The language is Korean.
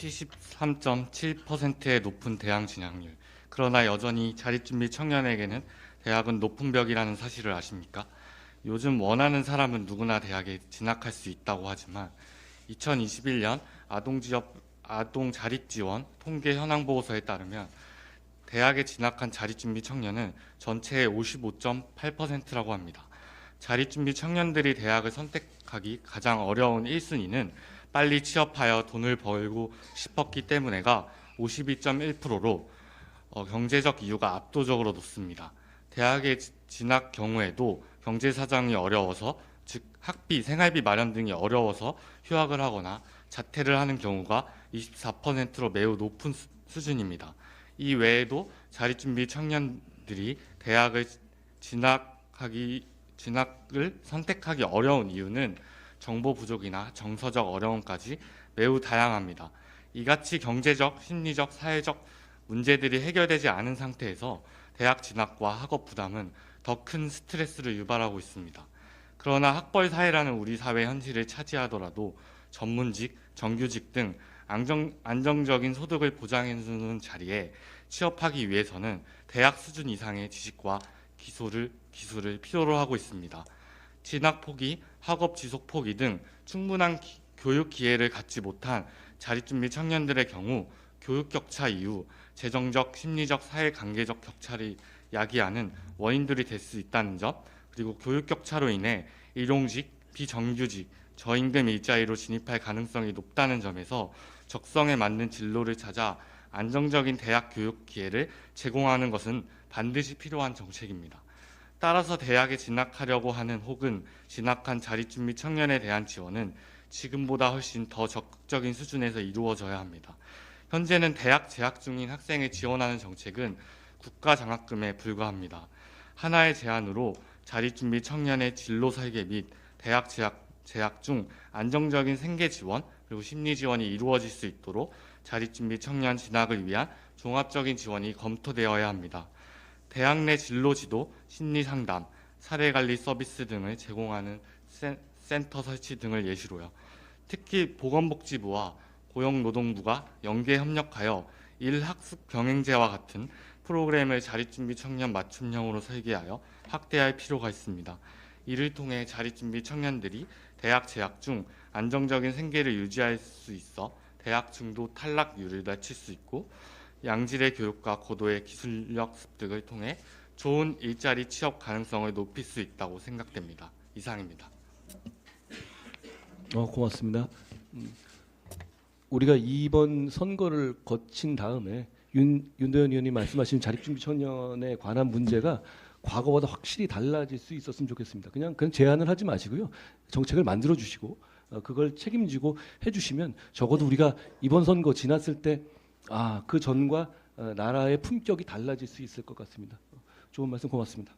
73.7%의 높은 대학 진학률. 그러나 여전히 자립준비 청년에게는 대학은 높은 벽이라는 사실을 아십니까? 요즘 원하는 사람은 누구나 대학에 진학할 수 있다고 하지만 2021년 아동 지역 아동 자립 지원 통계 현황 보고서에 따르면 대학에 진학한 자립준비 청년은 전체의 55.8%라고 합니다. 자립준비 청년들이 대학을 선택하기 가장 어려운 1순위는 빨리 취업하여 돈을 벌고 싶었기 때문에가 52.1%로 어, 경제적 이유가 압도적으로 높습니다. 대학에 지- 진학 경우에도 경제 사정이 어려워서 즉 학비, 생활비 마련 등이 어려워서 휴학을 하거나 자퇴를 하는 경우가 24%로 매우 높은 수- 수준입니다. 이 외에도 자립 준비 청년들이 대학을 진학하기 진학을 선택하기 어려운 이유는 정보 부족이나 정서적 어려움까지 매우 다양합니다. 이같이 경제적, 심리적, 사회적 문제들이 해결되지 않은 상태에서 대학 진학과 학업 부담은 더 큰 스트레스를 유발하고 있습니다. 그러나 학벌 사회라는 우리 사회 현실을 차지하더라도 전문직, 정규직 등 안정, 안정적인 소득을 보장해주는 자리에 취업하기 위해서는 대학 수준 이상의 지식과 기술을 기술을 필요로 하고 있습니다. 진학 포기, 학업 지속 포기 등 충분한 기- 교육 기회를 갖지 못한 자립준비 청년들의 경우 교육 격차 이후 재정적, 심리적, 사회 관계적 격차를 야기하는 원인들이 될 수 있다는 점, 그리고 교육 격차로 인해 일용직, 비정규직, 저임금 일자리로 진입할 가능성이 높다는 점에서 적성에 맞는 진로를 찾아 안정적인 대학 교육 기회를 제공하는 것은 반드시 필요한 정책입니다. 따라서 대학에 진학하려고 하는 혹은 진학한 자립준비 청년에 대한 지원은 지금보다 훨씬 더 적극적인 수준에서 이루어져야 합니다. 현재는 대학 재학 중인 학생을 지원하는 정책은 국가 장학금에 불과합니다. 하나의 제안으로 자립준비 청년의 진로 설계 및 대학 재학, 재학 중 안정적인 생계 지원 그리고 심리 지원이 이루어질 수 있도록 자립준비 청년 진학을 위한 종합적인 지원이 검토되어야 합니다. 대학 내 진로 지도, 심리 상담, 사례 관리 서비스 등을 제공하는 센, 센터 설치 등을 예시로요. 특히 보건복지부와 고용노동부가 연계 협력하여 일학습 병행제와 같은 프로그램을 자립준비 청년 맞춤형으로 설계하여 확대할 필요가 있습니다. 이를 통해 자립준비 청년들이 대학 재학 중 안정적인 생계를 유지할 수 있어 대학 중도 탈락률을 낮출 수 있고 양질의 교육과 고도의 기술력 습득을 통해 좋은 일자리 취업 가능성을 높일 수 있다고 생각됩니다. 이상입니다. 어, 고맙습니다. 음, 우리가 이번 선거를 거친 다음에 윤, 윤도현 의원이 말씀하신 자립준비 청년에 관한 문제가 과거보다 확실히 달라질 수 있었으면 좋겠습니다. 그냥 그냥 제안을 하지 마시고요. 정책을 만들어 주시고 어, 그걸 책임지고 해주시면 적어도 우리가 이번 선거 지났을 때 아, 그 전과 어, 나라의 품격이 달라질 수 있을 것 같습니다. 좋은 말씀 고맙습니다.